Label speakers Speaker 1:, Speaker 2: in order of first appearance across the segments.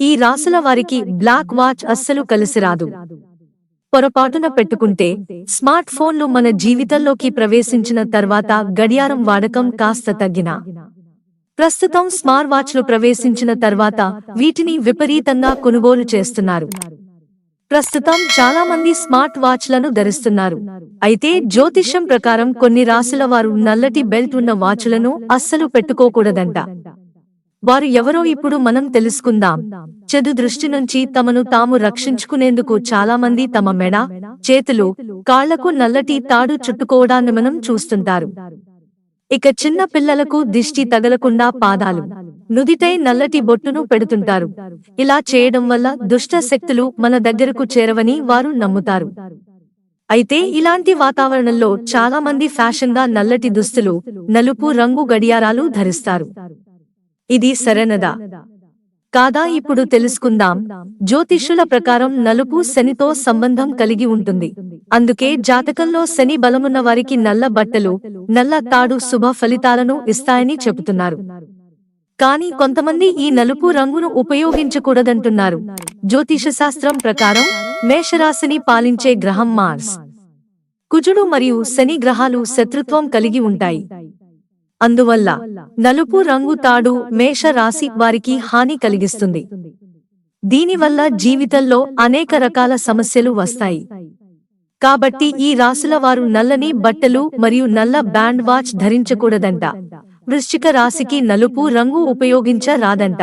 Speaker 1: ఈ రాసుల వారికి బ్లాక్ వాచ్ అస్సలు కలిసిరాదు పొరపాటున పెట్టుకుంటే స్మార్ట్ ఫోన్లు మన జీవితంలోకి ప్రవేశించిన తర్వాత గడియారం వాడకం కాస్త తగ్గిన. ప్రస్తుతం స్మార్ట్ వాచ్లు ప్రవేశించిన తర్వాత వీటిని విపరీతంగా కొనుగోలు చేస్తున్నారు. ప్రస్తుతం చాలా మంది స్మార్ట్ వాచ్లను ధరిస్తున్నారు. అయితే జ్యోతిష్యం ప్రకారం కొన్ని రాసుల వారు నల్లటి బెల్ట్ ఉన్న వాచ్లను అస్సలు పెట్టుకోకూడదంట. వారు ఎవరో ఇప్పుడు మనం తెలుసుకుందాం. చెడు దృష్టి నుంచి తమను తాము రక్షించుకునేందుకు చాలా మంది తమ మెడ చేతులు కాళ్ళకు నల్లటి తాడు చుట్టుకోవడాన్ని మనం చూస్తుంటారు. ఇక చిన్న పిల్లలకు దిష్టి తగలకుండా పాదాలు నుదిటై నల్లటి బొట్టును పెడుతుంటారు. ఇలా చేయడం వల్ల దుష్ట శక్తులు మన దగ్గరకు చేరవని వారు నమ్ముతారు. అయితే ఇలాంటి వాతావరణంలో చాలా మంది ఫ్యాషన్గా నల్లటి దుస్తులు నలుపు రంగు గడియారాలు ధరిస్తారు. ఇది సరైనదా కాదా ఇప్పుడు తెలుసుకుందాం. జ్యోతిష్యుల ప్రకారం నలుపు శనితో సంబంధం కలిగి ఉంటుంది. అందుకే జాతకంలో శని బలమున్న వారికి నల్ల బట్టలు నల్ల తాడు శుభ ఫలితాలను ఇస్తాయని చెబుతున్నారు. కానీ కొంతమంది ఈ నలుపు రంగును ఉపయోగించకూడదంటున్నారు. జ్యోతిష శాస్త్రం ప్రకారం మేషరాశిని పాలించే గ్రహం మార్స్. కుజుడు మరియు శని గ్రహాలు శత్రుత్వం కలిగి ఉంటాయి. అందువల్ల నలుపు రంగు తాడు మేష రాశి వారికి హాని కలిగిస్తుంది. దీనివల్ల జీవితంలో అనేక రకాల సమస్యలు వస్తాయి. కాబట్టి ఈ రాశుల వారు నల్లని బట్టలు మరియు నల్ల బ్యాండ్ వాచ్ ధరించకూడదంట. వృశ్చిక రాశికి నలుపు రంగు ఉపయోగించరాదంట.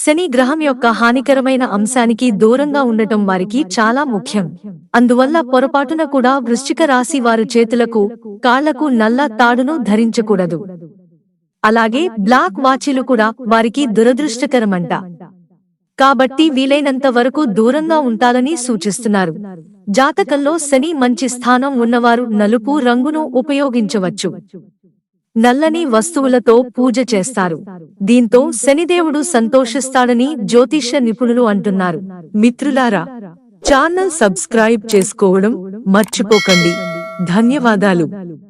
Speaker 1: శని గ్రహం యొక్క హానికరమైన అంశానికి దూరంగా ఉండటం వారికి చాలా ముఖ్యం. అందువల్ల పొరపాటున కూడా వృశ్చిక రాశి వారు చేతులకు కాళ్ళకు నల్ల తాడును ధరించకూడదు. అలాగే బ్లాక్ వాచీలు కూడా వారికి దురదృష్టకరమంట. కాబట్టి వీలైనంత వరకు దూరంగా ఉంటాలని సూచిస్తున్నారు. జాతకంలో శని మంచి స్థానం ఉన్నవారు నలుపు రంగును ఉపయోగించవచ్చు. నల్లని వస్తువులతో పూజ చేస్తారు. దీంతో శనిదేవుడు సంతోషిస్తాడని జ్యోతిష నిపుణులు అంటున్నారు. మిత్రులారా ఛానల్ సబ్స్క్రైబ్ చేసుకోవడం మర్చిపోకండి. ధన్యవాదాలు.